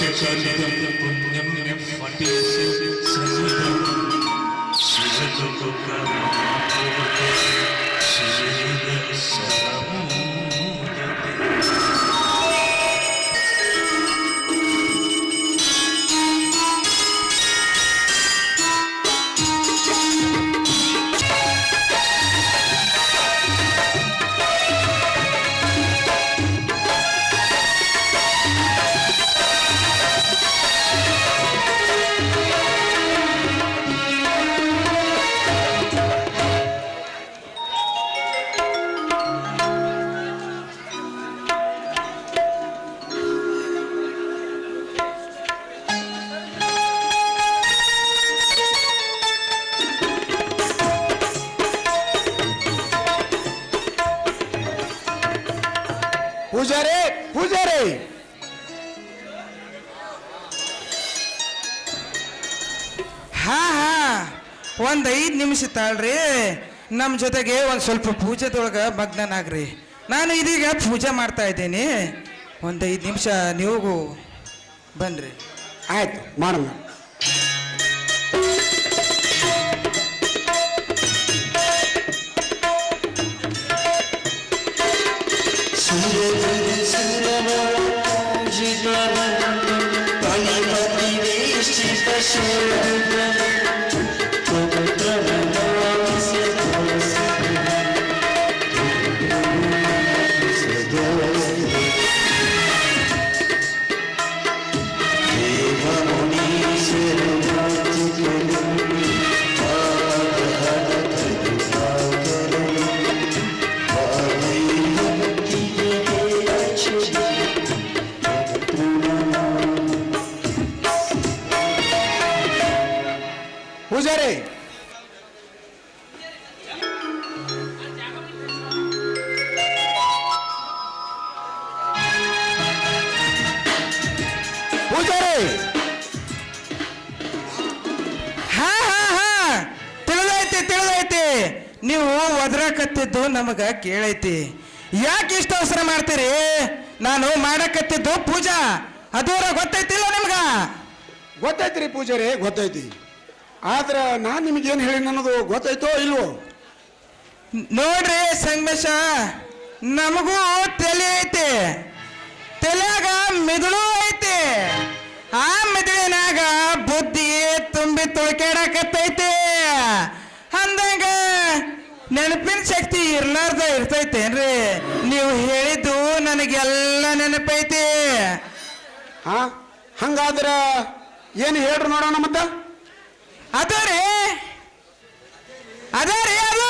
Chicken ನಿಮಿಷ ತಾಳ್ರಿ ನಮ್ಮ ಜೊತೆಗೆ ಒಂದು ಸ್ವಲ್ಪ ಪೂಜೆದೊಳಗೆ ಮಗ್ನನಾಗ್ರಿ ನಾನು ಇದೀಗ ಪೂಜೆ ಮಾಡ್ತಾ ಇದ್ದೀನಿ. ಒಂದು ಐದು ನಿಮಿಷ ನೀವು ಬನ್ನಿರಿ ಆಯ್ತು, ಮಾಡೋಣ. ಹಾ ಹಾ ಹಾ. ತಿಳಿದೈತಿ ತಿಳಿದೈತಿ. ನೀವು ಒದರಾಕತ್ತಿದ್ದು ನಮಗ ಕೇಳೈತಿ. ಯಾಕೆ ಇಷ್ಟು ಅವಸರ ಮಾಡ್ತೀರಿ? ನಾನು ಮಾಡಕತ್ತಿದ್ದು ಪೂಜಾ. ಅದೂರ ಗೊತ್ತೈತಿಲ್ಲ ನಿಮ್ಗ? ಗೊತ್ತೈತ್ರಿ ಪೂಜಾರಿ ಗೊತ್ತೈತಿ. ಆದ್ರೆ ನಾನು ನಿಮಗೇನು ಹೇಳಿ ಅನ್ನೋದು ಗೊತ್ತೈತೋ ಇಲ್ವೋ? ನೋಡ್ರಿ ಸಂಗಮೇಶ ನಮಗೂ ತಲೆ ಐತೆ. ತಲೆಯಾಗ ಮೆದುಳು ಐತಿ. ಆ ಮದುವೆನಾಗ ಬುದ್ಧಿ ತುಂಬಿ ತುಳ್ಕಡಕತ್ತೈತಿ. ಅಂದಂಗ ನೆನಪಿನ ಶಕ್ತಿ ಇರ್ಲಾರ್ದ ಇರ್ತೈತೇನ್ರಿ? ನೀವು ಹೇಳಿದ್ದು ನನಗೆಲ್ಲ ನೆನಪೈತಿ. ಹಾ ಹಂಗಾದ್ರ ಏನು ಹೇಳ್ರಿ ನೋಡೋಣ ಮತ್ತೆ? ಅದ ರೀ? ಅದ ರೀ ಅದು?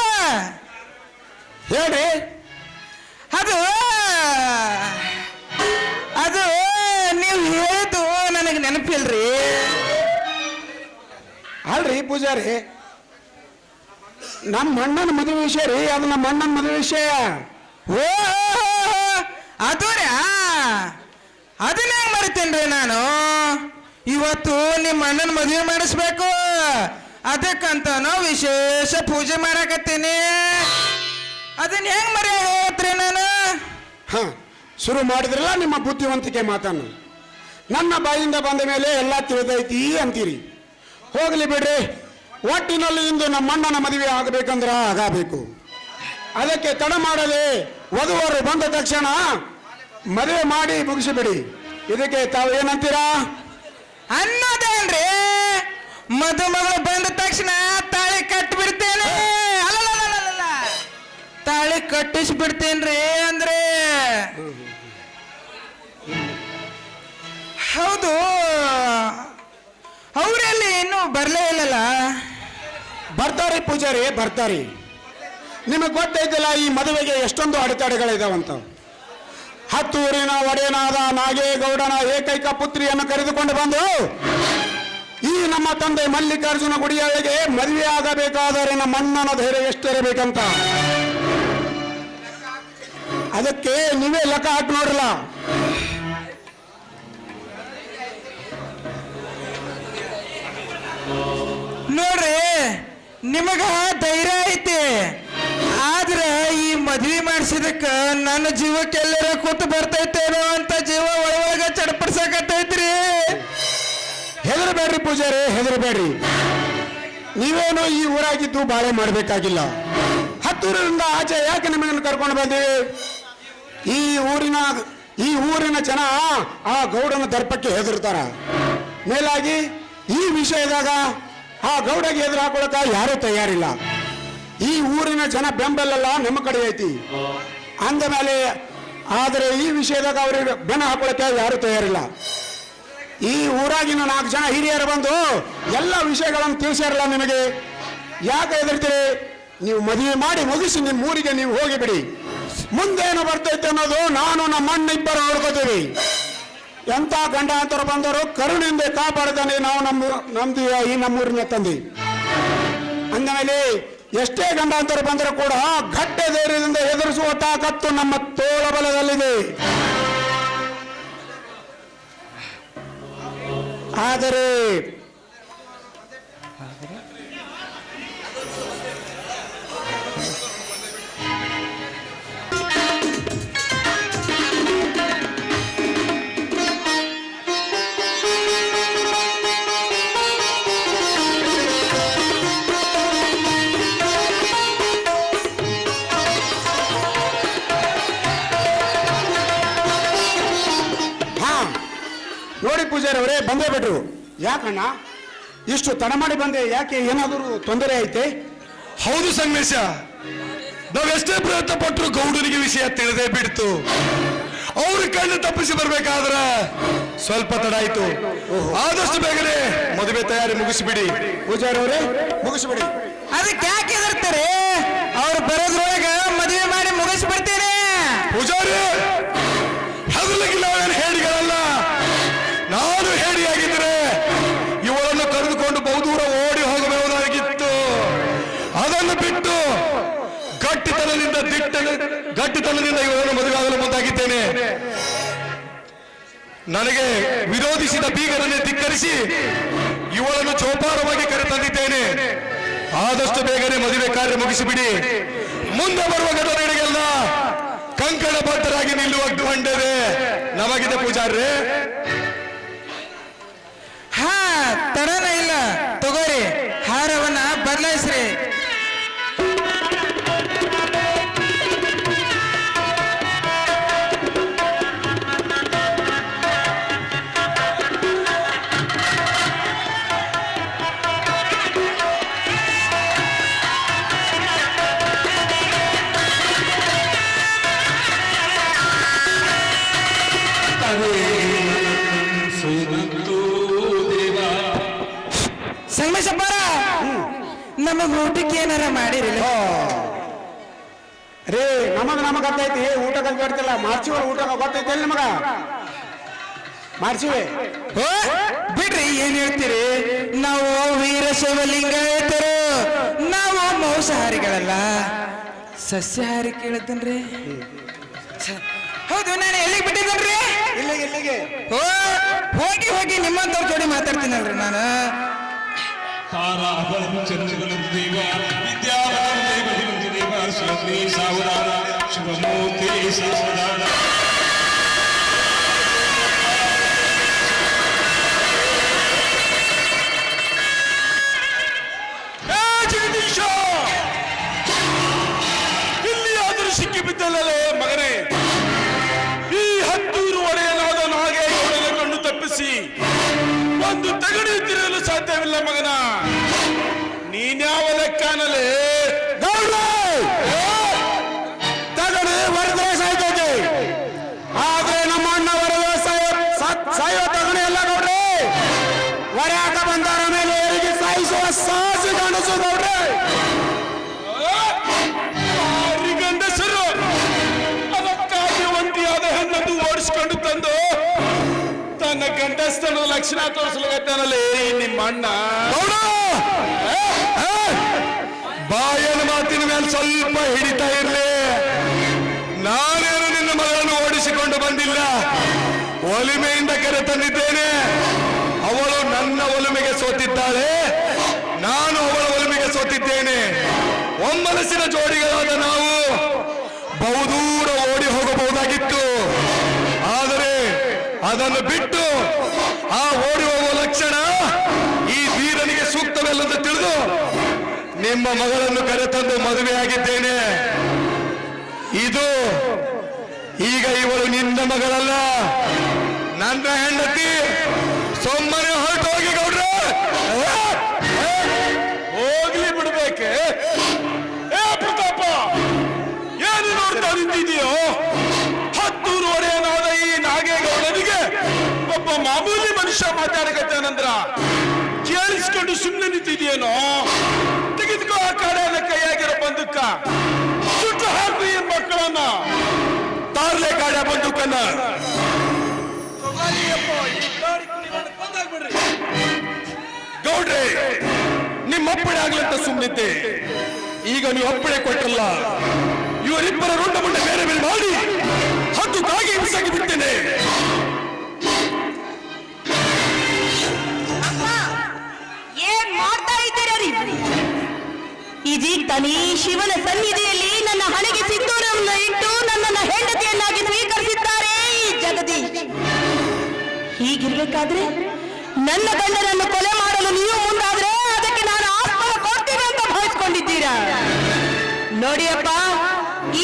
ಹೇಳ್ರಿ. ಅದು? ಅದು ಅಲ್ರಿ ಪೂಜಾರಿ? ನಮ್ಮ ಅಣ್ಣನ ಮದುವೆ ವಿಷಯ ರೀ, ಅದು ನಮ್ಮ ಅಣ್ಣನ ಮದುವೆ ವಿಷಯ. ಓ ಅದು ರೀ ಅದನ್ನ ಮರಿತೇನ್ರಿ ನಾನು? ಇವತ್ತು ನಿಮ್ಮ ಅಣ್ಣನ ಮದುವೆ ಮಾಡಿಸ್ಬೇಕು. ಅದಕ್ಕಂತ ನಾವು ವಿಶೇಷ ಪೂಜೆ ಮಾಡಕತ್ತೀನಿ. ಅದನ್ನ ಹೆಂಗ್ ಮರೆಯೋತ್ರಿ ನಾನು? ಹ, ಶುರು ಮಾಡಿದ್ರಲ್ಲ ನಿಮ್ಮ ಬುದ್ಧಿವಂತಿಕೆ ಮಾತನ್ನು. ನನ್ನ ಬಾಯಿಂದ ಬಂದ ಮೇಲೆ ಎಲ್ಲ ತಿಳಿದೈತಿ ಅಂತೀರಿ. ಹೋಗಲಿ ಬಿಡ್ರಿ. ಒಟ್ಟಿನಲ್ಲಿ ಇಂದು ನಮ್ಮ ಅಣ್ಣನ ಮದುವೆ ಆಗಬೇಕಂದ್ರ ಆಗಬೇಕು. ಅದಕ್ಕೆ ತಡ ಮಾಡದೆ ವಧುವರು ಬಂದ ತಕ್ಷಣ ಮದುವೆ ಮಾಡಿ ಮುಗಿಸಿಬಿಡಿ. ಇದಕ್ಕೆ ತಾವು ಏನಂತೀರಾ? ಅನ್ನೋದೇನ್ರಿ ಮದುಮಗಳು ಬಂದ ತಕ್ಷಣ ತಾಳಿ ಕಟ್ಟಿಬಿಡ್ತೇನೆ ಅಲ್ಲ ತಾಳಿ ಕಟ್ಟಿಸಿ ಬರಲೇ ಇಲ್ಲಲ್ಲ? ಬರ್ತಾರೆ ಪೂಜಾರಿ, ಬರ್ತಾರೆ. ನಿಮಗೆ ಗೊತ್ತೈತಿಲ್ಲ, ಈ ಮದುವೆಗೆ ಎಷ್ಟೊಂದು ಅಡೆತಡೆಗಳಿದಾವಂತ ಹತ್ತೂರಿನ ಒಡೆಯನಾದ ನಾಗೇಗೌಡನ ಏಕೈಕ ಪುತ್ರಿಯನ್ನು ಕರೆದುಕೊಂಡು ಬಂದು, ಈ ನಮ್ಮ ತಂದೆ ಮಲ್ಲಿಕಾರ್ಜುನ ಗುಡಿಯಾಳಿಗೆ ಮದುವೆ ಆಗಬೇಕಾದರೆ ನಮ್ಮ ಅಣ್ಣನ ಧೈರ್ಯ ಎಷ್ಟಿರಬೇಕಂತ? ಅದಕ್ಕೆ ನೀವೇ ಲೆಕ್ಕ ಹಾಕಿ ನೋಡ್ರಲ್ಲ. ನೋಡ್ರಿ, ನಿಮಗ ಧೈರ್ಯ ಐತಿ. ಆದ್ರೆ ಈ ಮದ್ವಿ ಮಾಡಿಸಿದಕ್ಕ ನನ್ನ ಜೀವಕ್ಕೆ ಎಲ್ಲರ ಕೂತು ಬರ್ತೈತೇನೋ ಅಂತ ಜೀವ ಒಳಗ ಚಡಪಡ್ಸಕತ್ತೈತ್ರಿ. ಹೆದರಬೇಡ್ರಿ ಪೂಜಾರಿ, ಹೆದರಬೇಡ್ರಿ. ನೀವೇನು ಈ ಊರಾಗಿದ್ದು ಬಾಳೆ ಮಾಡಬೇಕಾಗಿಲ್ಲ. ಹತ್ತೂರಿಂದ ಆಚೆ ಯಾಕೆ ನಿಮಗನ್ನು ಕರ್ಕೊಂಡು ಬಂದೀವಿ ಈ ಊರಿನ ಈ ಊರಿನ ಜನ ಆ ಗೌಡನ ದರ್ಪಕ್ಕೆ ಹೆದರ್ತಾರ. ಮೇಲಾಗಿ ಈ ವಿಷಯದಾಗ ಆ ಗೌಡಗೆ ಎದುರು ಹಾಕೊಳಕ ಯಾರು ತಯಾರಿಲ್ಲ. ಈ ಊರಿನ ಜನ ಬೆಂಬಲೆಲ್ಲ, ನಮ್ಮ ಕಡೆ ಐತಿ. ಅಂದ ಮೇಲೆ ಆದರೆ ಈ ವಿಷಯದಾಗ ಅವ್ರಿಗೆ ಬೆನ್ನ ಹಾಕೊಳಕ್ಕೆ ಯಾರು ತಯಾರಿಲ್ಲ. ಈ ಊರಾಗಿನ ನಾಲ್ಕು ಜನ ಹಿರಿಯರು ಬಂದು ಎಲ್ಲ ವಿಷಯಗಳನ್ನು ತಿಳಿಸ್ಯಾರಲ್ಲ ನಿಮಗೆ ಯಾಕೆ ಹೆದರ್ತೀರಿ? ನೀವು ಮದುವೆ ಮಾಡಿ ಮುಗಿಸಿ ನಿಮ್ಮ ಊರಿಗೆ ನೀವು ಹೋಗಿಬಿಡಿ. ಮುಂದೇನು ಬರ್ತೈತೆ ಅನ್ನೋದು ನಾನು ನಮ್ಮ ಅಣ್ಣ ಇಬ್ಬರು ನೋಡ್ಕೋತೀವಿ. ಎಂಥ ಗಂಡಾಂತರ ಬಂದರು? ಕರುಣಿಂದ ಕಾಪಾಡ್ತಾನೆ ನಾವು ನಮ್ಮ ನಮ್ದು ಈ ನಮ್ಮೂರಿನ ತಂದೆ. ಅಂದಮೇಲೆ ಎಷ್ಟೇ ಗಂಡಾಂತರ ಬಂದರೂ ಕೂಡ ಗಟ್ಟೆ ಧೈರ್ಯದಿಂದ ಎದುರಿಸುವ ತಾಕತ್ತು ನಮ್ಮ ತೋಳಬಲದಲ್ಲಿದೆ ಆದರೆ ಅವರೇ ಬಂದೇ ಬಿಟ್ರು. ಯಾಕಣ್ಣ ಇಷ್ಟು ತಡ ಮಾಡಿ ಬಂದೆ ಯಾಕೆ? ಏನಾದರೂ ತೊಂದರೆ ಐತೆ? ಹೌದು ಸಂಗಮೇಶ. ನಾವೆಷ್ಟೇ ಪ್ರಯತ್ನ ಪಟ್ಟರು ಗೌಡರಿಗೆ ವಿಷಯ ತಿಳಿದೇ ಬಿಡ್ತು. ಅವ್ರ ಕಣ್ಣು ತಪ್ಪಿಸಿ ಬರ್ಬೇಕಾದ್ರ ಸ್ವಲ್ಪ ತಡ ಆಯ್ತು. ಆದಷ್ಟು ಬೇಗನೆ ಮದುವೆ ತಯಾರಿ ಮುಗಿಸಿಬಿಡಿ. ಪೂಜಾರಿ ಅವರೇ ಮುಗಿಸ್ಬಿಡಿ. ಅದಕ್ಕೆ ಯಾಕೆ ಹೆದರ್ತಾರೆ? ಅವ್ರು ಬರೋದ್ರೊಳಗ ಮದುವೆ ಮಾಡಿ ಮುಗಿಸ್ಬಿಡ್ತೇನೆ. ಪೂಜಾರಿ! ಗಟ್ಟಿತನದಿಂದ ಇವರನ್ನು ಮದುವೆಯಾಗಲು ಮುಂದಾಗಿದ್ದೇನೆ. ನನಗೆ ವಿರೋಧಿಸಿದ ಬೀಗರನ್ನೇ ಧಿಕ್ಕರಿಸಿ ಇವಳನ್ನು ಚೋಪಾರವಾಗಿ ಕರೆ ತಂದಿದ್ದೇನೆ. ಆದಷ್ಟು ಬೇಗನೆ ಮದುವೆ ಕಾರ್ಯ ಮುಗಿಸಿಬಿಡಿ. ಮುಂದೆ ಬರುವ ಘಟನೆಗಳಿಗೆಲ್ಲ ಕಂಕಣ ಬದ್ಧರಾಗಿ ನಿಲ್ಲುವ ಗಂಡರೇ, ನಮಗಿದೆ ಪೂಜಾರ್ರೆ. ನಮಗ್ ಊಟಕ್ಕೆ ಏನಾರ ಮಾಡಿರಿ ರೇ ನಮಗ ನಮಗ ಗೊತ್ತೈತಿ ಊಟ ಗೊತ್ತಿಲ್ಲ ಮಾರ್ಚಿವ ಊಟ ಗೊತ್ತೈತಿ ಅಲ್ಲಿ ನಮಗ? ಮಾರ್ಚಿವೆ. ಓ, ಬಿಡ್ರಿ ಏನ್ ಹೇಳ್ತೀರಿ? ನಾವು ವೀರಶೈವ ಹೇಳ್ತಾರೆ ನಾವು ಮಾಂಸಾಹಾರಿಗಳಲ್ಲ. ಸಸ್ಯಾಹಾರಿ ಕೇಳತ್ತೇನ್ರಿ? ಛ, ಹೌದು ನಾನು ಎಲ್ಲಿಗೆ ಬಿಟ್ಟಿದ್ದೇನ್ರಿ? ಇಲ್ಲಿಗೆ ಇಲ್ಲಿಗೆ. ಹೋಗಿ ಹೋಗಿ ನಿಮ್ಮಂತವ್ರ ಜೋಡಿ ಮಾತಾಡ್ತೀನಲ್ರಿ ನಾನು. तारा बलम चंद्रगण देवा विद्या बलम देव देवा सुनी शुभमूर्ति सावधाना। ಹೊರ್ಯಾಕ ಬಂದವರ ಮೇಲೆ ಏರಿಗೆ ಸಾಯಿಸುವ ಸಾಹಸ ಕಾಣಿಸು ಗೌಡ್ರೆ. ಭಾರಿ ಗಂಡಸರು ಅದಕ್ಕಾಗಿ ಒಂಟಿಯಾದ ಹೆಣ್ಣನ್ನು ಓಡಿಸಿಕೊಂಡು ತಂದು ತನ್ನ ಗಂಡಸ್ತನ ಲಕ್ಷಣ ತೋರಿಸಲಿಗತ್ತಾನಲ್ಲೇ ನಿಮ್ಮ ಅಣ್ಣ. ಬಾಯನ ಮಾತಿನ ಮೇಲೆ ಸ್ವಲ್ಪ ಹಿಡಿತಾ ಇರ್ಲಿ. ನಾನೇನು ನಿನ್ನ ಮಗಳನ್ನು ಓಡಿಸಿಕೊಂಡು ಬಂದಿಲ್ಲ? ಒಲಿಮೆಯಿಂದ ಕರೆ ತಂದಿದ್ದೇನೆ ನಾನು ಅವಳ ಒಲುಮೆಗೆ ಸೋತಿದ್ದೇನೆ. ಒಮ್ಮನಸ್ಸಿನ ಜೋಡಿಗಳಾದ ನಾವು ಬಹುದೂರ ಓಡಿ ಹೋಗಬಹುದಾಗಿತ್ತು. ಆದರೆ ಅದನ್ನು ಬಿಟ್ಟು ಆ ಓಡಿ ಹೋಗುವ ಲಕ್ಷಣ ಈ ವೀರನಿಗೆ ಸೂಕ್ತವೆಲ್ಲದ ತಿಳಿದು ನಿಮ್ಮ ಮಗಳನ್ನು ಕರೆತಂದು ಮದುವೆಯಾಗಿದ್ದೇನೆ ಇದು ಈಗ ಇವಳು ನಿನ್ನ ಮಗಳಲ್ಲ. ನನ್ನ ಹೆಂಡತಿ. ನೋಡ್ತಾ ಹತ್ತು ಒಡೆಯನಾದ ಈ ನಾಗೇಗೌಡನಿಗೆ ಒಬ್ಬ ಮಾಮೂಲಿ ಮನುಷ್ಯ ಮಾತಾಡಕತ್ತಾನಂದ್ರ ಕೇಳಿಸ್ಕೊಂಡು ಸುಮ್ಮನೆ ನಿಂತಿದೆಯೇನೋ? ತೆಗೆದುಕೋ ಆ ಕಡೆಯ ಕೈಯಾಗಿರೋ ಬಂದಕ್ಕ ಸುಟ್ಟು ಹಾಕು ಈ ಮಕ್ಕಳನ್ನ. ತಾರ್ಲೆ ಕಾಡ ಬಂದೂಕನ್ನ. ಗೌಡ್ರಿ ನಿಮ್ಮ ಅಪ್ಪಣೆ ಆಗ್ಲಂತ ಸುಮ್ಮನಿದ್ದೆ ಈಗ ನೀವು ಅಪ್ಪಣೆ ಕೊಟ್ಟಲ್ಲ. ಇವರಿಬ್ಬರ ರುಂಡ ಮುಂಡ ಬೇರೆ ಬೇರೆ ಮಾಡಿ ಹತ್ತು ತಾಗಿ ಬಿಸಾಕಿ ಬಿಡ್ತೇನೆ. ಏನ್ ಮಾಡ್ತಾ ಇದ್ದೀರಾ ಇದೀಗ ತಾನೇ ಶಿವನ ಸನ್ನಿಧಿಯಲ್ಲಿ ನನ್ನ ಹಣೆಗೆ ಸಿಂಧೂರವನ್ನು ಇಟ್ಟು ನನ್ನನ್ನ ಹೆಂಡತಿಯನ್ನಾಗಿ ಸ್ವೀಕರಿಸಿದ್ದಾರೆ ಈ ಹೀಗಿರ್ಬೇಕಾದ್ರೆ ನನ್ನ ಗಂಡನನ್ನು ಕೊಲೆ ಮಾಡಲು ನೀವು ಮುಂದಾದ್ರೆ ಅದಕ್ಕೆ ನಾನು ಆತ್ಮ ಕೊಡ್ತೀನಿ ಅಂತ ಭಾವಿಸ್ಕೊಂಡಿದ್ದೀರಾ? ನೋಡಿಯಪ್ಪ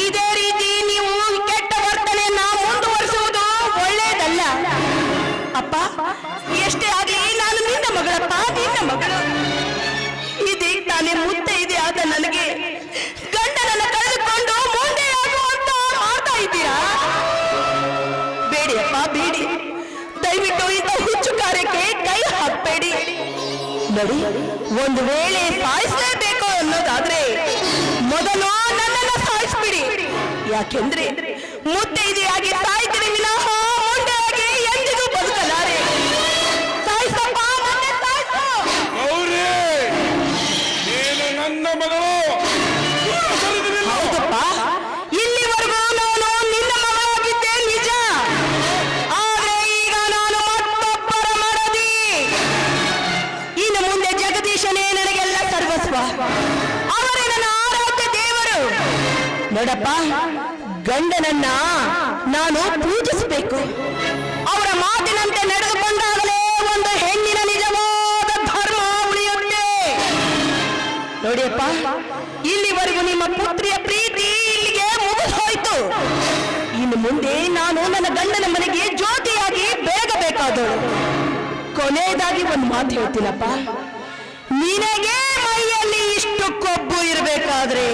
ಇದೇ ರೀತಿ ನೀವು ಕೆಟ್ಟ ವರ್ತನೆಯನ್ನ ಮುಂದುವರಿಸುವುದು ಒಳ್ಳೆಯದಲ್ಲ ಅಪ್ಪ, ಎಷ್ಟೇ ಆಗಲಿ ನಾನು ನಿನ್ನ ಮಗಳಪ್ಪ ನಿನ್ನ ಮಗಳು. ಇದೀಗ ತಾನೇ ಮುತ್ತೆ ಇದೆ ಆದ ನನಗೆ ಗಂಡನನ್ನ ಕಳೆದುಕೊಂಡು ಮುಂದೆ ಆಗುವಂತ ಮಾಡ್ತಾ ಇದ್ದೀರಾ? ಬೇಡಿಯಪ್ಪ ಬೇಡಿ. ದಯವಿಟ್ಟು ಇಂಥ ಹುಚ್ಚು ಕಾರ್ಯಕ್ಕೆ ಕೈ ಹಾಕಬೇಡಿ. ನೋಡಿ ಒಂದು ವೇಳೆ ಸಾಯಿಸಲೇಬೇಕು ಯಾಕೆಂದ್ರೆ ಮುತ್ತೈದೆಯಾಗಿ ಸಾಯ್ತೀನಿ ವಿಲಾಹ ಮುಂಡೆಯಾಗಿ ಎಂದಿಗೂ ಬದುಕಲಾರೆ. ಸಾಯಿಸಪ್ಪ ನನ್ನೇ ಸಾಯಿಸು. ಗೌರಿ ನೀನು ನನ್ನ ಮಗಳು. ಹೌದಪ್ಪ. ಇಲ್ಲಿವರೆಗೂ ನಾನು ನಿನ್ನ ಮಗಳಾಗಿದ್ದೆ ನಿಜ. ಆದ್ರೆ ಈಗ ನಾನು ಮತ್ತೊಬ್ಬರ ಮಡದಿ. ಇನ್ನು ಮುಂದೆ ಜಗದೀಶನೇ ನನಗೆಲ್ಲ ಸರ್ವಸ್ವ. ಅವರೇ ನನ್ನ ಆರಾಧ್ಯ ದೇವರು. ನೋಡಪ್ಪ ಗಂಡನನ್ನ ನಾನು ಪೂಜಿಸಬೇಕು. ಅವರ ಮಾತಿನಂತೆ ನಡೆದುಕೊಂಡಾಗಲೇ ಒಂದು ಹೆಣ್ಣಿನ ನಿಜವಾದ ಧರ್ಮ ಉಳಿಯುತ್ತೆ. ನೋಡಿಯಪ್ಪ, ಇಲ್ಲಿವರೆಗೂ ನಿಮ್ಮ ಪುತ್ರಿಯ ಪ್ರೀತಿ ಇಲ್ಲಿಗೆ ಮುಗಿದೋಯ್ತು. ಇನ್ನು ಮುಂದೆ ನಾನು ನನ್ನ ಗಂಡನ ಮನೆಗೆ ಜ್ಯೋತಿಯಾಗಿ ಬೆಳಗಬೇಕಾದಳು ಕೊನೆಯದಾಗಿ ಒಂದು ಮಾತು ಹೇಳ್ತೀನಪ್ಪ. ನಿನಗೆ ಮೈಯಲ್ಲಿ ಇಷ್ಟು ಕೊಬ್ಬು ಇರಬೇಕಾದ್ರೆ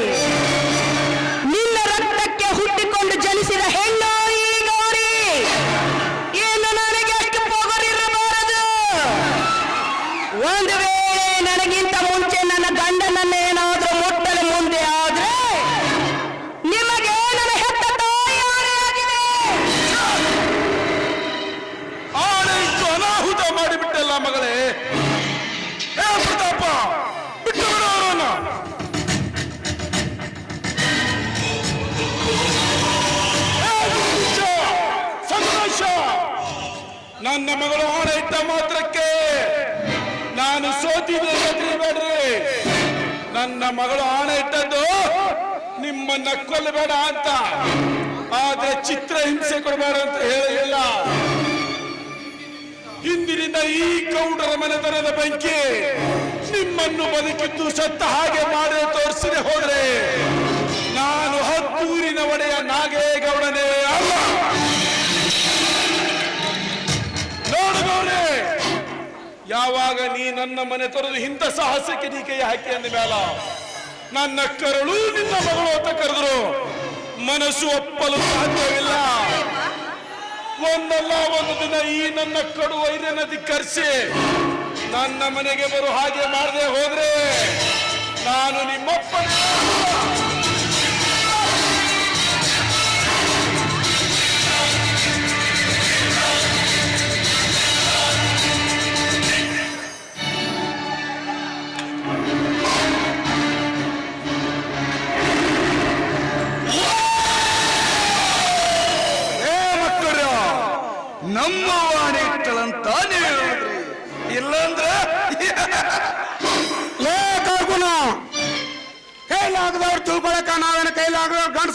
ನನ್ನ ಮಗಳು ಇಟ್ಟ ಮಾತ್ರಕ್ಕೆ ನಾನು ಬೇಡ್ರಿ. ನನ್ನ ಮಗಳು ಆಣೆ ಇಟ್ಟದ್ದು ನಿಮ್ಮನ್ನ ಕೊಲ್ಲಬೇಡ ಅಂತ. ಆದ್ರೆ ಚಿತ್ರ ಹಿಂಸೆ ಕೊಡಬೇಡ ಅಂತ ಹೇಳಿಲ್ಲ ಹಿಂದಿನಿಂದ ಈ ಕೌಡರ ಮನೆತನದ ಬೆಂಕಿ ನಿಮ್ಮನ್ನು ಬದುಕಿದ್ದು ಸತ್ತ ಹಾಗೆ ಮಾಡಿ ತೋರಿಸದೆ ಹೋದ್ರೆ ನಾನು ಹತ್ತೂರಿನ ಒಡೆಯ ನಾಗೇಗೌಡನೇ ಯಾವಾಗ ನೀ ನನ್ನ ಮನೆ ತೊರೆದು ಇಂಥ ಸಾಹಸಕ್ಕೆ ನೀ ಕೈ ಹಾಕಿ ಅಂದ ಮೇಲ ನನ್ನ ಕರಳು ನಿನ್ನ ಮಗಳು ಅಂತ ಕರೆದ್ರು. ಮನಸ್ಸು ಒಪ್ಪಲು ಸಾಧ್ಯವಿಲ್ಲ. ಒಂದಲ್ಲ ಒಂದು ದಿನ ಈ ನನ್ನ ಕಡು ವೈರ್ಯನ ಧಿಕ್ಕರಿಸಿ ನನ್ನ ಮನೆಗೆ ಬರು ಹಾಗೆ ಮಾಡದೆ ಹೋದ್ರೆ ನಾನು ನಿಮ್ಮಪ್ಪನ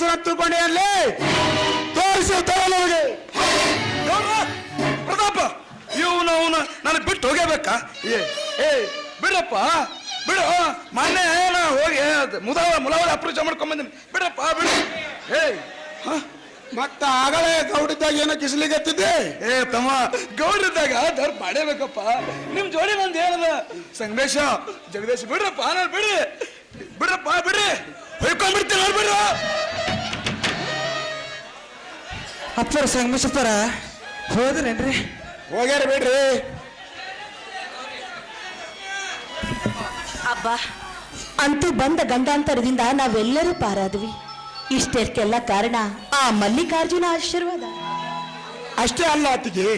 ಕೈಲಾಗದವ್ರು ಗಂಡಸರ ತೋರಿಸು ಅಲ್ಲಿ ಪ್ರತಾಪ ಇವನು ಅವನು ನನಗೆ ಬಿಟ್ಟು ಹೋಗಬೇಕಾ? ಏ ಏ ಬಿಡಪ್ಪ ಬಿಡು. ಮೊನ್ನೆ ನಾ ಹೋಗಿ ಮುದಾವ ಮುಲಾವಳ ಅಪ್ರೋಚ್ ಮಾಡ್ಕೊಂಡ್ ಬಂದಿನಿ. ಬಿಡಪ್ಪ ಬಿಡು. ಏಯ್ ಹ? ಮತ್ತ ಆಗಲೇ ಗೌಡಿದ್ದಾಗ ಏನೋ ಕಿಸ್ಲಿಗತ್ತಿದ್ದೆ ಏ ತಮ್ಮ ಗೌಡಿದ್ದಾಗ ದರ್ ಮಾಡೇಬೇಕಪ್ಪ. ನಿಮ್ ಜೋಡಿ ನಂದು ಹೇಳ ಸಂಗಮೇಶ ಜಗದೀಶ್ ಬಿಡ್ರಪ್ಪ ನಾನು ಬಿಡಿ ಬಿಡ್ರಪ್ಪ ಬಿಡ್ರಿ. ಹೊಯ್ಕೊಂಡ್ಬಿಡ್ತೀನಿ ನಾನು ಬಿಡ್ರ. ಅಪ್ಪರ ಸಂಗಮೇಶಪ್ಪರ ಹೋದ್ರೇನ್ರಿ? ಹೋಗ್ಯಾರ ಬಿಡ್ರಿ. ಅಬ್ಬಾ ಅಂತೂ ಬಂದ ಗಂಡಾಂತರದಿಂದ ನಾವೆಲ್ಲರೂ ಪಾರಾದ್ವಿ. ಇಷ್ಟಕ್ಕೆಲ್ಲ ಕಾರಣ ಆ ಮಲ್ಲಿಕಾರ್ಜುನ ಆಶೀರ್ವಾದ. ಅಷ್ಟೇ ಅಲ್ಲ ಅತ್ತಿಗೆ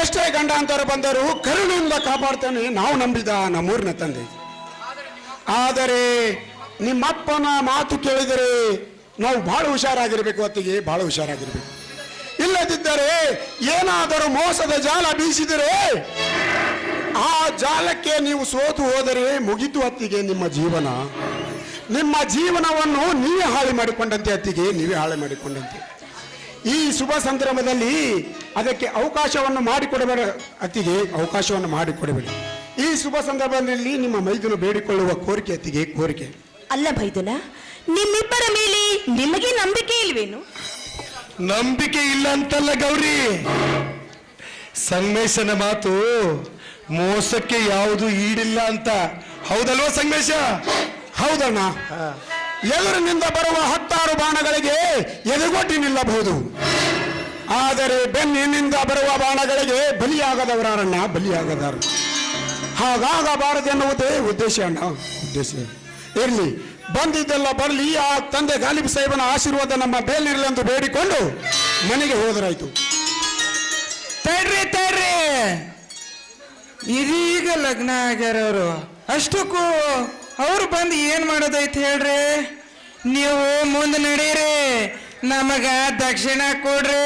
ಎಷ್ಟೇ ಗಂಡಾಂತರ ಬಂದರೂ ಕರುಣೆಯಿಂದ ಕಾಪಾಡ್ತಾನೆ ನಾವು ನಂಬಿದ ನಮ್ಮೂರಿನ ತಂದೆ. ಆದರೆ ನಿಮ್ಮಪ್ಪನ ಮಾತು ಕೇಳಿದರೆ ನಾವು ಬಹಳ ಹುಷಾರಾಗಿರ್ಬೇಕು ಅತ್ತಿಗೆ ಬಹಳ ಹುಷಾರಾಗಿರ್ಬೇಕು. ಇಲ್ಲದಿದ್ದರೆ ಏನಾದರೂ ಮೋಸದ ಜಾಲ ಬೀಸಿದರೆ ಆ ಜಾಲಕ್ಕೆ ನೀವು ಸೋತು ಹೋದರೆ ಮುಗಿತು ಅತ್ತಿಗೆ ನಿಮ್ಮ ಜೀವನ. ನಿಮ್ಮ ಜೀವನವನ್ನು ನೀವೇ ಹಾಳು ಮಾಡಿಕೊಂಡಂತೆ ಅತ್ತಿಗೆ, ನೀವೇ ಹಾಳು ಮಾಡಿಕೊಂಡಂತೆ. ಈ ಶುಭ ಸಂದರ್ಭದಲ್ಲಿ ಅದಕ್ಕೆ ಅವಕಾಶವನ್ನು ಮಾಡಿಕೊಡಬೇಡ ಅತ್ತಿಗೆ, ಅವಕಾಶವನ್ನು ಮಾಡಿಕೊಡಬೇಡಿ. ಈ ಶುಭ ಸಂದರ್ಭದಲ್ಲಿ ನಿಮ್ಮ ಮೈದುನು ಬೇಡಿಕೊಳ್ಳುವ ಕೋರಿಕೆ ಅತ್ತಿಗೆ, ಕೋರಿಕೆ. ಅಲ್ಲ ಭೈದನ ನಿಮ್ಮಿಬ್ಬರ ಮೇಲೆ ನಿಮಗೆ ನಂಬಿಕೆ ಇಲ್ವೇನು? ನಂಬಿಕೆ ಇಲ್ಲ ಅಂತಲ್ಲ ಗೌರಿ. ಸಂಗಮೇಶನ ಮಾತು ಮೋಸಕ್ಕೆ ಯಾವುದು ಈಡಿಲ್ಲ ಅಂತ. ಹೌದಲ್ವಾ ಸಂಗಮೇಶ? ಹೌದಣ್ಣ. ಎದುರಿನಿಂದ ಬರುವ ಹತ್ತಾರು ಬಾಣಗಳಿಗೆ ಎದುಗೊಟ್ಟಿ ನಿಲ್ಲಬಹುದು. ಆದರೆ ಬೆನ್ನಿನಿಂದ ಬರುವ ಬಾಣಗಳಿಗೆ ಬಲಿಯಾಗದವರಣ್ಣ ಹಾಗಾಗಬಾರದು ಎನ್ನುವುದೇ ಉದ್ದೇಶ ಅಣ್ಣ. ಉದ್ದೇಶ. ಇರಲಿ. ಬಂದಿದ್ದೆಲ್ಲ ಬರಲಿ, ಆ ತಂದೆ ಗಾಲಿಬ್ ಸಾಹೇಬನ ಆಶೀರ್ವಾದ ನಮ್ಮ ಬೇಲಿರಲಿ ಎಂದು ಬೇಡಿಕೊಂಡು ಮನೆಗೆ ಹೋದರಾಯ್ತು. ತಡ್ರಿ ತಡ್ರಿ. ಇದೀಗ ಲಗ್ನ ಆಗ್ಯಾರ ಅವರು ಅಷ್ಟಕ್ಕೂ ಅವ್ರು ಬಂದು ಏನ್ ಮಾಡೋದೈತಿ ಹೇಳ್ರಿ? ನೀವು ಮುಂದೆ ನಡೀರಿ, ನಮಗ ದಕ್ಷಿಣ ಕೊಡ್ರಿ,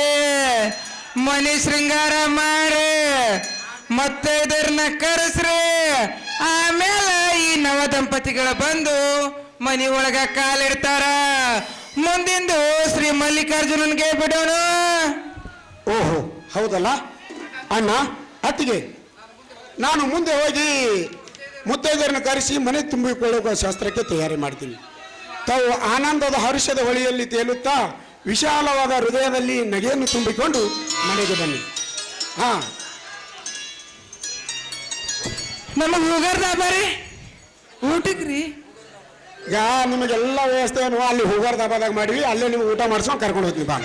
ಮನಿ ಶೃಂಗಾರ ಮಾಡ್ರಿ, ಮತ್ತೆ ಇದನ್ನ ಕರೆಸ್ರಿ. ಆಮೇಲೆ ಈ ನವ ದಂಪತಿಗಳ ಬಂದು ಮನಿ ಒಳಗ ಕಾಲಿಡ್ತಾರ. ಮುಂದಿಂದು ಶ್ರೀ ಮಲ್ಲಿಕಾರ್ಜುನನ್ಗೆ ಬಿಡೋಣ. ಓಹೋ ಹೌದಲ್ಲ? ಅಣ್ಣ ಅತ್ತಿಗೆ ನಾನು ಮುಂದೆ ಹೋಗಿ ಮುತ್ತೈದರನ್ನು ಕರೆಸಿ ಮನೆ ತುಂಬಿಕೊಳ್ಳುವ ಶಾಸ್ತ್ರಕ್ಕೆ ತಯಾರಿ ಮಾಡ್ತೀನಿ. ತಾವು ಆನಂದದ ಹರ್ಷದ ಹೊಳೆಯಲ್ಲಿ ತೇಲುತ್ತಾ ವಿಶಾಲವಾದ ಹೃದಯದಲ್ಲಿ ನಗೆಯನ್ನು ತುಂಬಿಕೊಂಡು ಮನೆಗೆ ಬನ್ನಿ. ಹಾ. ನಮಗೆ ಹೋಗಾರ್ದ ಬರ್ರಿ ಊಟಕ್ರಿ ಈಗ ನಿಮಗೆಲ್ಲ ವ್ಯವಸ್ಥೆಯನ್ನು ಅಲ್ಲಿ ಹೋಗೋರ್ ದಾಬಾದಾಗ ಮಾಡಿವಿ ಅಲ್ಲೇ ನಿಮ್ಗೆ ಊಟ ಮಾಡಿಸ್ಕೊಂಡು ಕರ್ಕೊಂಡು ಹೋಗ್ತೀವಿ ಬಾ.